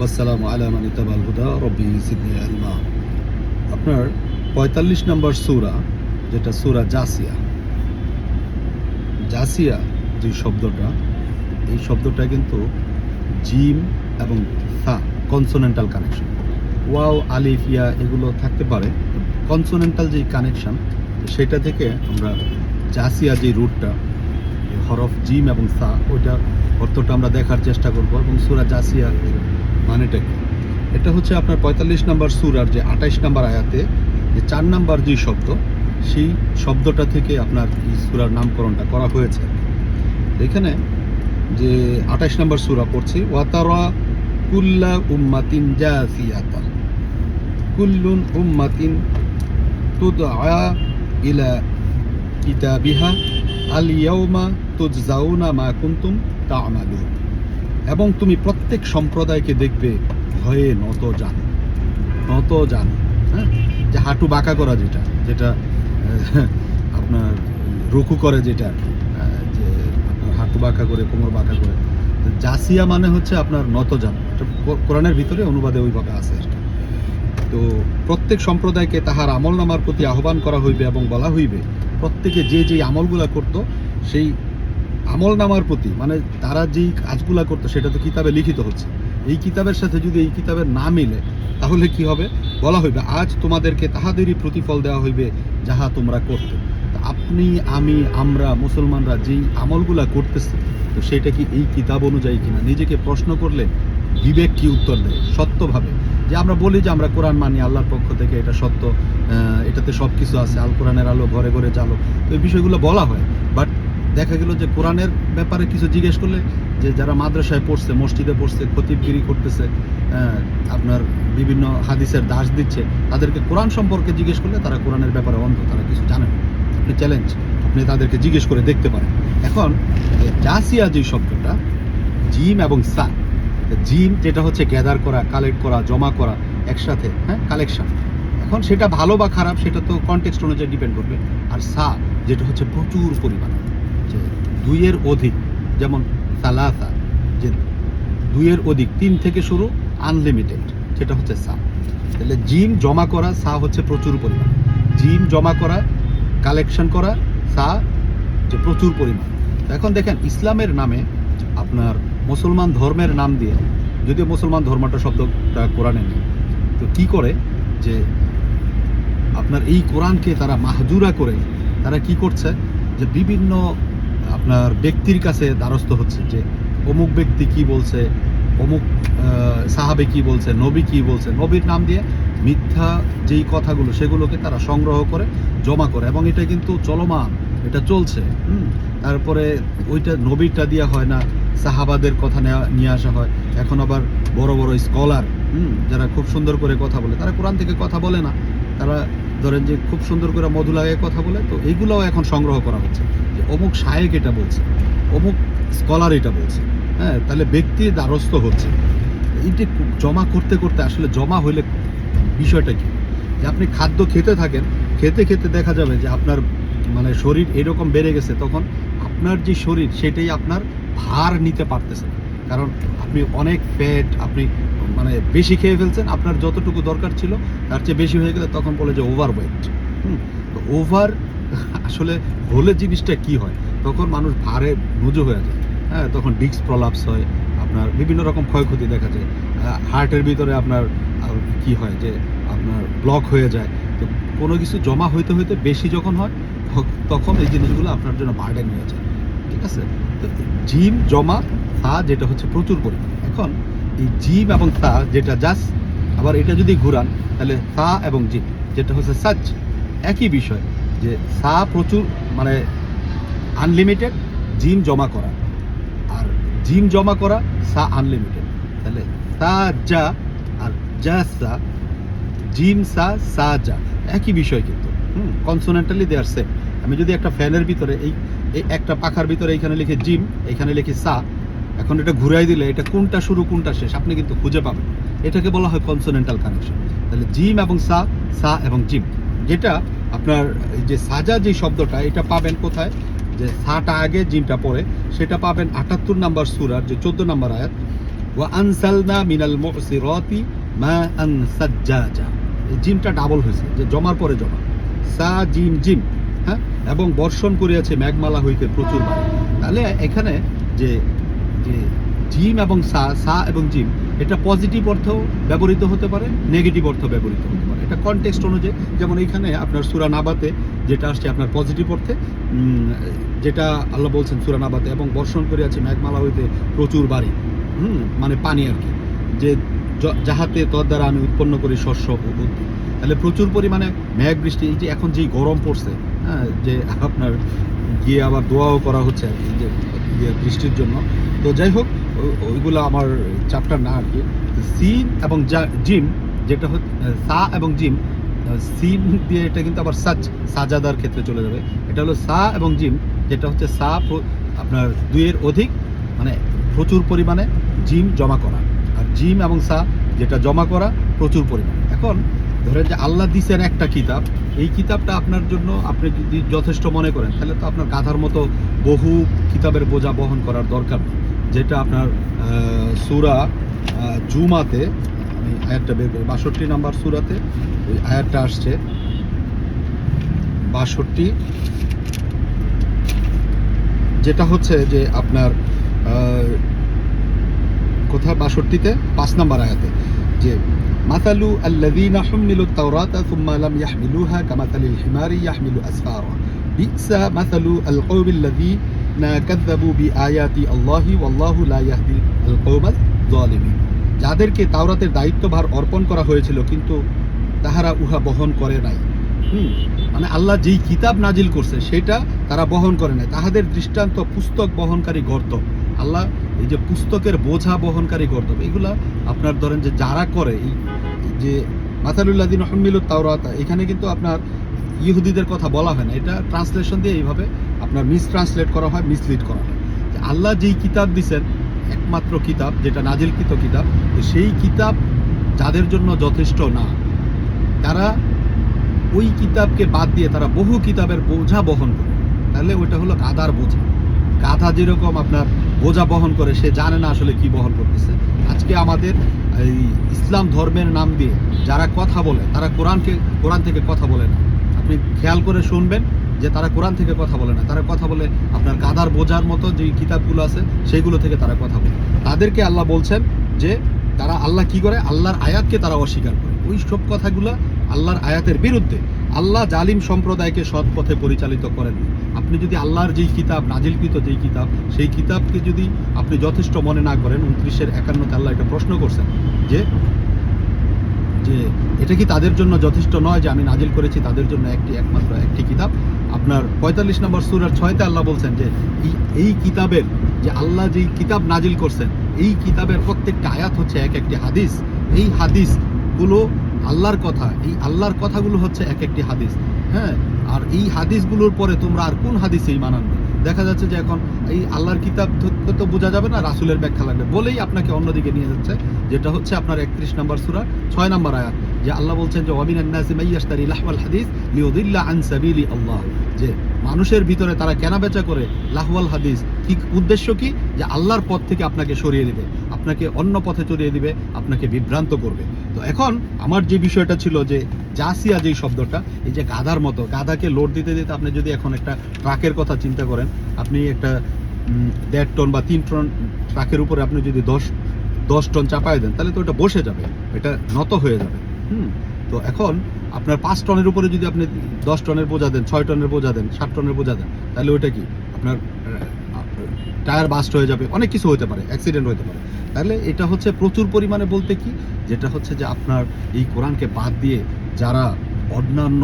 ওয়াসালাম আলামান ইতাবাল হুদা, রব্বি সিদ্দি আলমা। আপনার পঁয়তাল্লিশ নম্বর সুরা, যেটা সুরা জাসিয়া। জাসিয়া যে শব্দটা, এই শব্দটা কিন্তু জিম এবং সা কনসোনেন্টাল কানেকশন ওয়াও, আলিফ, ইয়া এগুলো থাকতে পারে কনসোনেন্টাল যে কানেকশন সেটা থেকে আমরা জাসিয়া যে রুটটা হরফ জিম এবং সা ওইটা অর্থটা আমরা দেখার চেষ্টা করব এবং সুরা জাসিয়া মানেটা কি? এটা হচ্ছে আপনার পঁয়তাল্লিশ নম্বর সুরার যে আঠাইশ নম্বর আয়াতে যে চার নাম্বার যে শব্দ, সেই শব্দটা থেকে আপনার এই সুরার নামকরণটা করা হয়েছে। এখানে যে আঠাইশ নম্বর সুরা পড়ছি ওয়াতারা কুল্লা উম্মাতিন জাসিয়াতা কুল্লুন উম্মাতিন তুদআ ইলা কিতাবিহা, আল ইয়াউমা তুজজাউনা মা কুনতুম তা'মালুন। এবং তুমি প্রত্যেক সম্প্রদায়কে দেখবে, ভয়ে নত যান নত যান হ্যাঁ? যে হাঁটু বাঁকা করা যেটা যেটা আপনার রুকু করে যেটা যে আপনার হাঁটু বাঁকা করে, কোমর বাঁকা করে। জাসিয়া মানে হচ্ছে আপনার নত যান কোরআনের ভিতরে অনুবাদে ওইভাবে আছে তো প্রত্যেক সম্প্রদায়কে তাহার আমল নামার প্রতি আহ্বান করা হইবে এবং বলা হইবে, প্রত্যেকে যে যে আমলগুলা করত, সেই আমল নামার প্রতি মানে তারা যেই কাজগুলা করতো সেটা তো কিতাবে লিখিত হচ্ছে। এই কিতাবের সাথে যদি এই কিতাবের না মিলে, তাহলে কি হবে? বলা হইবে, আজ তোমাদেরকে তাহাদেরই প্রতিফল দেওয়া হইবে যাহা তোমরা করতে। আপনি, আমি, আমরা, মুসলমানরা যেই আমলগুলা করতেছি, তো সেটা কি এই কিতাব অনুযায়ী কিনা? নিজেকে প্রশ্ন করলে বিবেক কি উত্তর দেয়? সত্যভাবে। যে আমরা বলি যে আমরা কোরআন মানি, আল্লাহর পক্ষ থেকে এটা সত্য এটাতে সব কিছু আছে, আল কোরআনের আলো ঘরে ঘরে জালো তো এই বিষয়গুলো বলা হয়। বাট দেখা গেল যে কোরআনের ব্যাপারে কিছু জিজ্ঞেস করলে যে যারা মাদ্রাসায় পড়ছে, মসজিদে পড়ছে খতিবগিরি করতেছে আপনার বিভিন্ন হাদিসের দাস দিচ্ছে, তাদেরকে কোরআন সম্পর্কে জিজ্ঞেস করলে তারা কোরআনের ব্যাপারে অন্ধ, তারা কিছু জানে না। আপনি চ্যালেঞ্জ আপনি তাদেরকে জিজ্ঞেস করে দেখতে পারেন। এখন জাসিয়া যে শব্দটা, জিম এবং সা জিম যেটা হচ্ছে গ্যাদার করা কালেক্ট করা, জমা করা, একসাথে হ্যাঁ কালেকশন এখন সেটা ভালো বা খারাপ, সেটা তো কনটেক্সট অনুযায়ী ডিপেন্ড করবে। আর সা, যেটা হচ্ছে প্রচুর পরিমাণে। দুইয়ের অধিক, যেমন সালাসা, যে দুইয়ের অধিক, তিন থেকে শুরু আনলিমিটেড সেটা হচ্ছে সা। তাহলে জিম জমা করা, সা হচ্ছে প্রচুর পরিমাণ। জিম জমা করা কালেকশন করা, সা যে প্রচুর পরিমাণ। এখন দেখেন, ইসলামের নামে আপনার মুসলমান ধর্মের নাম দিয়ে, যদিও মুসলমান ধর্মটা শব্দটা কোরআনে নেই, তো কি করে যে আপনার এই কোরআনকে তারা মাহজুরা করে, তারা কি করছে? যে বিভিন্ন আপনার ব্যক্তির কাছে দ্বারস্থ হচ্ছে যে অমুক ব্যক্তি কি বলছে, অমুক সাহাবে কি বলছে, নবী কি বলছে, নবীর নাম দিয়ে মিথ্যা যেই কথাগুলো সেগুলোকে তারা সংগ্রহ করে, জমা করে। এবং এটা কিন্তু চলমান, এটা চলছে তারপরে ওইটা নবীরটা দেওয়া হয় না, সাহাবাদের কথা নিয়ে আসা হয়। এখন আবার বড় বড় স্কলার যারা খুব সুন্দর করে কথা বলে, তারা কোরআন থেকে কথা বলে না। তারা ধরেন যে খুব সুন্দর করে মধু লাগায় কথা বলে, তো এইগুলোও এখন সংগ্রহ করা হচ্ছে। অমুক শায়েক এটা বলছে, অমুক স্কলার এটা বলছে হ্যাঁ তাহলে ব্যক্তি দ্বারস্থ হচ্ছে। এইটি জমা করতে করতে আসলে জমা হইলে বিষয়টা কি? যে আপনি খাদ্য খেতে থাকেন, খেতে খেতে দেখা যাবে যে আপনার মানে শরীর এরকম বেড়ে গেছে, তখন আপনার যে শরীর সেটাই আপনার ভার নিতে পারতেছে কারণ আপনি অনেক ফ্যাট আপনি মানে বেশি খেয়ে ফেলছেন, আপনার যতটুকু দরকার ছিল, তার চেয়ে বেশি হয়ে গেলে তখন বলে যে ওভার ওয়েট হুম, তো ওভার আসলে হলে জিনিসটা কি হয়? তখন মানুষ ভারে নুজো হয়ে যায়। হ্যাঁ তখন ডিস্ক প্রলাপস হয়, আপনার বিভিন্ন রকম ক্ষয়ক্ষতি দেখা যায়। হার্টের ভিতরে আপনার কি হয় যে আপনার ব্লক হয়ে যায়। তো কোনো কিছু জমা হইতে হইতে বেশি যখন হয় তখন এই জিনিসগুলো আপনার জন্য বার্ডেন হয়ে যায়। ঠিক আছে? তো জিম জমা, তা যেটা হচ্ছে প্রচুর পরিমাণ। এখন এই জিম এবং তা যেটা জাস আবার এটা যদি ঘুরান, তাহলে তা এবং জিম যেটা হচ্ছে সাচ একই বিষয়। যে সা প্রচুর মানে আনলিমিটেড জিম জমা করা। আর জিম জমা করা সা আনলিমিটেড তাহলে সা যা আর যা সা জিম সা সা যা, একই বিষয় কিন্তু। হুম কনসোনেন্টালি দে আর সেম আমি যদি একটা ফ্যানের ভিতরে এই এই একটা পাখার ভিতরে এখানে লিখে জিম এখানে লিখে সা, এখন এটা ঘুরাই দিলে এটা কোনটা শুরু, কোনটা শেষ, আপনি কিন্তু খুঁজে পাবেন। এটাকে বলা হয় কনসোনেন্টাল কানেকশন তাহলে জিম এবং সা সা এবং জিম যেটা আপনার যে সাজা যে শব্দটা, এটা পাবেন কোথায়? যে সাটা আগে জিমটা পরে সেটা পাবেন আটাত্তর নাম্বার সুরার যে চোদ্দ নাম্বার আয়াত। ওয়া আনসালনা মিনাল মুসিরাতি মা আন সাজ্জাজা। জিমটা ডাবল হয়েছে, যে জমার পরে জমা। সা জিম জিম হ্যাঁ? এবং বর্ষণ করিয়াছে মেঘমালা হইতে প্রচুর বাড়ি তাহলে এখানে যে যে জিম এবং সা সা এবং জিম এটা পজিটিভ অর্থ ব্যবহৃত হতে পারে নেগেটিভ অর্থ ব্যবহৃত হতে পারে। এটা কনটেক্সট অনুযায়ী, যেমন এইখানে আপনার সুরা নাবাতে যেটা আসছে আপনার পজিটিভ অর্থে যেটা আল্লাহ বলছেন সুরা নাবাতে এবং বর্ষণ করে করিয়াছে মেঘমালা হইতে প্রচুর বাড়ি, হুম মানে পানি আর কি, যে যাহাতে তোর দ্বারা আমি উৎপন্ন করি শস্য ও উদ্ভিদ তাহলে প্রচুর পরিমাণে মেঘ বৃষ্টি, এই যে এখন যেই গরম পড়ছে হ্যাঁ যে আপনার গিয়ে আবার দোয়াও করা হচ্ছে আর কি, যে বৃষ্টির জন্য। তো যাই হোক ওইগুলো আমার চ্যাপ্টার না আর কি। সিন এবং জিম যেটা হচ্ছে সা এবং জিম সিম দিয়ে এটা কিন্তু আবার সাজ, সাজাদার ক্ষেত্রে চলে যাবে। এটা হলো সা এবং জিম, যেটা হচ্ছে সা আপনার দুইয়ের অধিক মানে প্রচুর পরিমাণে জিম জমা করা। আর জিম এবং সা, যেটা জমা করা, প্রচুর পরিমাণে। এখন ধরেন যে আল্লাহ দিছেন একটা কিতাব, এই কিতাবটা আপনার জন্য আপনি যদি যথেষ্ট মনে করেন, তাহলে তো আপনার গাধার মতো বহু কিতাবের বোঝা বহন করার দরকার যেটা আপনার সুরা জুমাতে আয়াতটা বের করি। বাষট্টি নাম্বার সুরাতে ওই আয়াতটা আসছে। বাষট্টি যেটা হচ্ছে যে আপনার কোথায়? বাষট্টিতে, পাঁচ নাম্বার আয়াতে। যে, মাতালু আল্লাযীনা হুমিলু তাওরাতা সুম্মা লাম ইয়াহমিলুহা কামাতালিল হিমারি ইয়াহমিলু আসফারা। বিসা মাতালু আল কওমিল্লাযীনা কাযযাবু বিআয়াতি আল্লাহি ওয়াল্লাহু লা ইয়াহদি আল কওমাজ যালিমিন। যাদেরকে তাওরাতের দায়িত্বভার অর্পণ করা হয়েছিল, কিন্তু তাহারা উহা বহন করে নাই। হুম মানে আল্লাহ যেই কিতাব নাজিল করছে, সেটা তারা বহন করে নাই। তাহাদের দৃষ্টান্ত পুস্তক বহনকারী গর্ত। আল্লাহ এই যে পুস্তকের বোঝা বহনকারী গর্ত, এগুলা আপনার ধরেন যে যারা করে, এই যে মাথালুল্লাদিন হমিলুত তাওরাতা, এখানে কিন্তু আপনার ইহুদিদের কথা বলা হয় না। এটা ট্রান্সলেশন দিয়ে এইভাবে আপনার মিস ট্রান্সলেট করা হয় মিসলিড করা হয়। আল্লাহ যেই কিতাব দিছেন একমাত্র কিতাব, যেটা নাজিলকৃত কিতাব সেই কিতাব যাদের জন্য যথেষ্ট না, তারা ওই কিতাবকে বাদ দিয়ে তারা বহু কিতাবের বোঝা বহন করে। তাহলে ওইটা হলো গাধার বোঝা। গাধা যেরকম আপনার বোঝা বহন করে, সে জানে না আসলে কি বহন করতেছে। আজকে আমাদের এই ইসলাম ধর্মের নাম দিয়ে যারা কথা বলে, তারা কোরআনকে, কোরআন থেকে কথা বলে না। আপনি খেয়াল করে শুনবেন যে তারা কোরআন থেকে কথা বলে না, তারা কথা বলে আপনার গাধার বোঝার মতো যে কিতাবগুলো আছে সেইগুলো থেকে তারা কথা বলে। তাদেরকে আল্লাহ বলছেন যে তারা আল্লাহ কি করে? আল্লাহর আয়াতকে তারা অস্বীকার করে। ওই সব কথাগুলো আল্লাহর আয়াতের বিরুদ্ধে। আল্লাহ জালিম সম্প্রদায়কে সৎ পথে পরিচালিত করেন আপনি যদি আল্লাহর যেই কিতাব, নাজিলকৃত যেই কিতাব, সেই কিতাবকে যদি আপনি যথেষ্ট মনে না করেন, উনত্রিশের একান্নতে আল্লাহ এটা প্রশ্ন করছেন যে যে এটা কি তাদের জন্য যথেষ্ট নয় যে আমি নাজিল করেছি, তাদের জন্য একটি একমাত্র একটি কিতাব? আপনার পঁয়তাল্লিশ নম্বর সুরার ছয়তে আল্লাহ বলছেন যে, এই কিতাবের যে আল্লাহ যেই কিতাব নাজিল করছেন, এই কিতাবের প্রত্যেকটা আয়াত হচ্ছে এক একটি হাদিস। এই হাদিসগুলো আল্লাহর কথা, এই আল্লাহর কথাগুলো হচ্ছে এক একটি হাদিস। হ্যাঁ আর এই হাদিসগুলোর পরে তোমরা আর কোন হাদিসেই মানানবে দেখা যাচ্ছে যে এখন এই আল্লাহর কিতাব তো বোঝা যাবে না, রাসুলের ব্যাখ্যা লাগবে বলেই আপনাকে অন্যদিকে নিয়ে যাচ্ছে, যেটা হচ্ছে আপনার একত্রিশ নম্বর সুরা, ছয় নম্বর আয়াত, যে আল্লাহ বলছেন যে সাবিলি আল্লাহ যে মানুষের ভিতরে তারা কেনা বেচা করে লাহওয়াল হাদিস, কি উদ্দেশ্য কি? যে আল্লাহর পথ থেকে আপনাকে সরিয়ে দিবে, আপনাকে অন্য পথে চড়িয়ে দিবে, আপনাকে বিভ্রান্ত করবে। তো এখন আমার যে বিষয়টা ছিল যে জাসিয়া যেই শব্দটা, এই যে গাধার মতো, গাধাকে লোড দিতে দিতে আপনি যদি এখন একটা ট্রাকের কথা চিন্তা করেন, আপনি একটা দেড় টন বা তিন টন ট্রাকের উপরে আপনি যদি দশ দশ টন চাপায় দেন, তাহলে তো ওটা বসে যাবে, এটা নত হয়ে যাবে, হুম? তো এখন আপনার পাঁচ টনের উপরে যদি আপনি দশ টনের বোঝা দেন, ছয় টনের বোঝা দেন, সাত টনের বোঝা দেন, তাহলে ওইটা কি? আপনার টায়ার বাস্ট হয়ে যাবে, অনেক কিছু হতে পারে অ্যাক্সিডেন্ট হতে পারে। তাহলে এটা হচ্ছে প্রচুর পরিমাণে বলতে কি, যেটা হচ্ছে যে আপনার এই কোরআনকে বাদ দিয়ে যারা অন্যান্য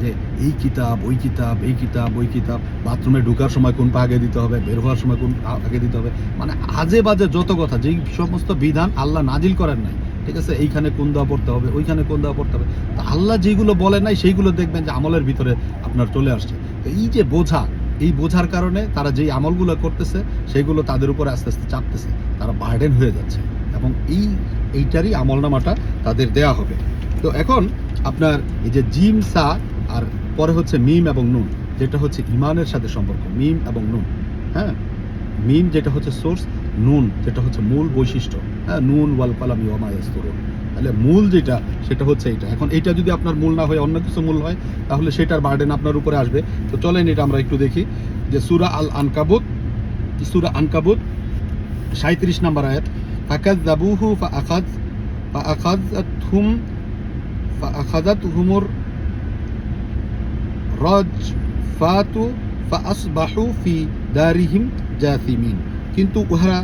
যে এই কিতাব, ওই কিতাব, এই কিতাব, ওই কিতাব, বাথরুমে ঢোকার সময় কোন পা আগে দিতে হবে, বের হওয়ার সময় কোন আগে দিতে হবে মানে আজে বাজে যত কথা, যেই সমস্ত বিধান আল্লাহ নাজিল করেন নাই, ঠিক আছে, এইখানে কোন দেওয়া পড়তে হবে, ওইখানে কোন দেওয়া পড়তে হবে, তা আল্লাহ যেগুলো বলে নাই, সেইগুলো দেখবেন যে আমলের ভিতরে আপনার চলে আসছে। এই যে বোঝা এই বোঝার কারণে তারা যেই আমলগুলো করতেছে সেইগুলো তাদের উপরে আস্তে আস্তে চাপতেছে। তারা বার্ডেন হয়ে যাচ্ছে। এবং এই, এইটারই আমলনামাটা তাদের দেয়া হবে। তো এখন আপনার এই যে জিম, সা আর পরে হচ্ছে মিম এবং নুন, যেটা হচ্ছে ইমানের সাথে সম্পর্ক। মিম এবং নুন হ্যাঁ? মিম যেটা হচ্ছে সোর্স নুন যেটা হচ্ছে মূল বৈশিষ্ট্য। হ্যাঁ নুন ওয়াল কালামি ওমায়াস্তরুন তাহলে মূল যেটা, সেটা হচ্ছে এটা এখন এটা যদি আপনার মূল না হয়, অন্য কিছু মূল হয়, তাহলে সেটার বার্ডেন আপনার উপরে আসবে। তো চলেন এটা আমরা একটু দেখি। যে সুরা আল আনকাবুত সুরা আনকাবুত সাঁত্রিশ নম্বর আয়াত ফাকাদ দাবুহু ফা আখাদ ফা আখাদ হুম ফা আখাদাত হুমুর রজ ফাতু ফা আসবাহু ফি দারিহিম জাসিমিন কিন্তু উহারা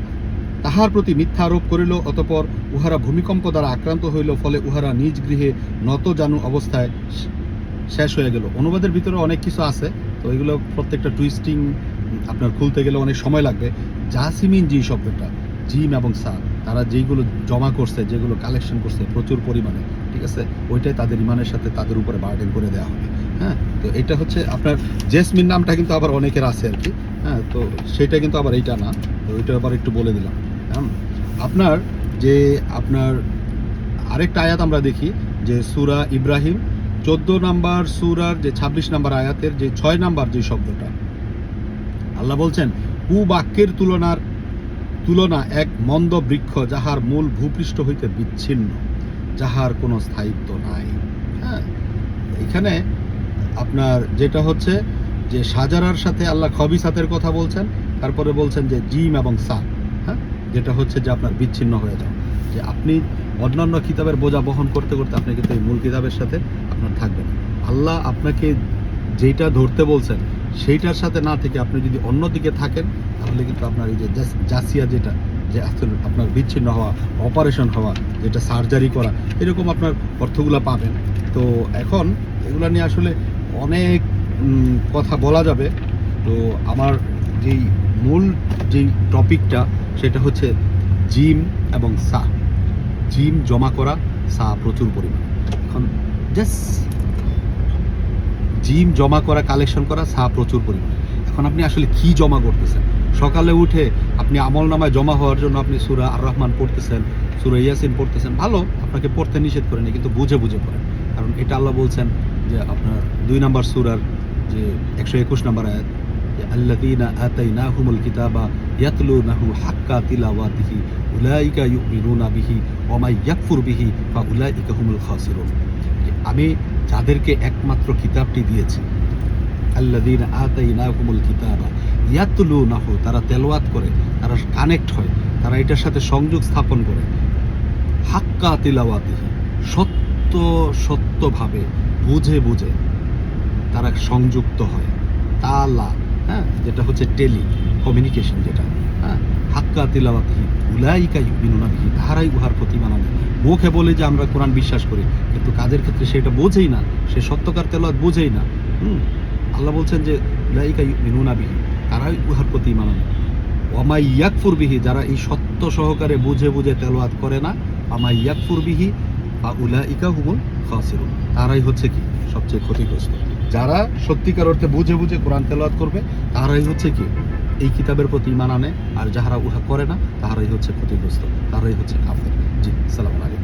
তাহার প্রতি মিথ্যা আরোপ করিল, অতপর উহারা ভূমিকম্প দ্বারা আক্রান্ত হইল, ফলে উহারা নিজ গৃহে নত জানু অবস্থায় শেষ হয়ে গেল। অনুবাদের ভিতরে অনেক কিছু আছে, তো এগুলো প্রত্যেকটা টুইস্টিং আপনার খুলতে গেলে অনেক সময় লাগবে। জাসিমিন জি শব্দটা, জিম এবং সা তারা যেইগুলো জমা করছে, যেগুলো কালেকশন করছে প্রচুর পরিমাণে, ঠিক আছে? ওইটাই তাদের ইমানের সাথে তাদের উপরে বার্ডেন করে দেওয়া হবে। হ্যাঁ তো এটা হচ্ছে আপনার জেসমিন নামটা কিন্তু আবার অনেকের আছে আর কি। হ্যাঁ তো সেটা কিন্তু আবার এইটা না, তো ওইটা আবার একটু বলে দিলাম। হ্যাঁ আপনার যে আপনার আরেকটা আয়াত আমরা দেখি, যে সুরা ইব্রাহিম, চোদ্দ নাম্বার সুরার যে ছাব্বিশ নাম্বার আয়াতের যে ছয় নাম্বার যে শব্দটা, আল্লাহ বলছেন কুবাক্যের তুলনার তুলনা এক মন্দ বৃক্ষ যাহার মূল ভূপৃষ্ঠ হইতে বিচ্ছিন্ন, যাহার কোনো স্থায়িত্ব নাই। হ্যাঁ এখানে আপনার যেটা হচ্ছে যে সাজারার সাথে আল্লাহ খবি খবিসাতের কথা বলছেন, তারপরে বলছেন যে জিম এবং সা হ্যাঁ? যেটা হচ্ছে যে আপনার বিচ্ছিন্ন হয়ে যাও যে আপনি অন্যান্য কিতাবের বোঝা বহন করতে করতে আপনি কিন্তু এই মূল কিতাবের সাথে আপনার থাকবেন আল্লাহ আপনাকে যেটা ধরতে বলছেন, সেইটার সাথে না থেকে আপনি যদি অন্যদিকে থাকেন, তাহলে কিন্তু আপনার এই যে জাসিয়া যেটা, যে আসলে আপনার বিচ্ছিন্ন হওয়া, অপারেশন হওয়া, যেটা সার্জারি করা, এরকম আপনার অর্থগুলো পাবেন। তো এখন এগুলো নিয়ে আসলে অনেক কথা বলা যাবে। তো আমার যেই মূল যেই টপিকটা, সেটা হচ্ছে জিম এবং সা। জিম জমা করা, সা প্রচুর পরিমাণ। এখন জাস্ট জিম জমা করা, কালেকশন করা, সা প্রচুর পরিমাণ। এখন আপনি আসলে কি জমা করতেছেন? সকালে উঠে আপনি আমল নামায় জমা হওয়ার জন্য আপনি সুরা আর রহমান পড়তেছেন, সুরা ইয়াসিন পড়তেছেন। ভালো, আপনাকে পড়তে নিষেধ করেনি কিন্তু বুঝে বুঝে পড়েন। কারণ এটা আল্লাহ বলছেন যে আপনার দুই নাম্বার সুরার যে একশো একুশ নাম্বার আয়াত, যে আল্লাযীনা আতাইনাহুমুল কিতাবা ইয়াতলুনাহু হাক্কা তিলাওয়াতিহি, উলাইকা ইউমিনুনা বিহি, ওয়া মাই ইয়াকফুর বিহি ফা উলাইকা হুমুল খাসিরুন। আমি যাদেরকে একমাত্র কিতাবটি দিয়েছি, আল্লাযীনা আতাইনাহুমুল কিতাবা, ইয়াতলুনাহু, তারা তেলাওয়াত করে, তারা কানেক্ট হয়, তারা এটার সাথে সংযোগ স্থাপন করে, হাক্কা তিলাওয়াতিহি, সত্য সত্যভাবে বুঝে বুঝে তারা সংযুক্ত হয়। তালা হ্যাঁ যেটা হচ্ছে টেলি কমিউনিকেশন যেটা হ্যাঁ হাক্কা তিলাওয়াতিহি উলাইকা ইউমিনুনা বিহি, তাহারাই উহার প্রতি মানাবে। মুখে বলে যে আমরা কোরআন বিশ্বাস করি, কিন্তু কাদের ক্ষেত্রে সেটা বোঝেই না, সে সত্যকার তেলাওয়াত বোঝেই না। হুম, আল্লাহ বলছেন যে উলাইকা ইউমিনুনা বিহি, তারাই উহার প্রতি মানাবে। ওয়ামাই ইয়াকফুর বিহি, যারা এই সত্য সহকারে বুঝে বুঝে তেলাওয়াত করে না আমাই ইয়াকফুর বিহি বা উলাইকা হুমুল খাসিরুন তারাই হচ্ছে কি সবচেয়ে ক্ষতিগ্রস্ত। যারা সত্যিকার অর্থে বুঝে বুঝে কোরআন তেলাওয়াত করবে, তারাই হচ্ছে কি এই কিতাবের প্রতি ইমান আনে, আর যাহারা উহা করে না তাহারাই হচ্ছে ক্ষতিগ্রস্ত, তারাই হচ্ছে কাফের। জি, সালাম আলাইকুম।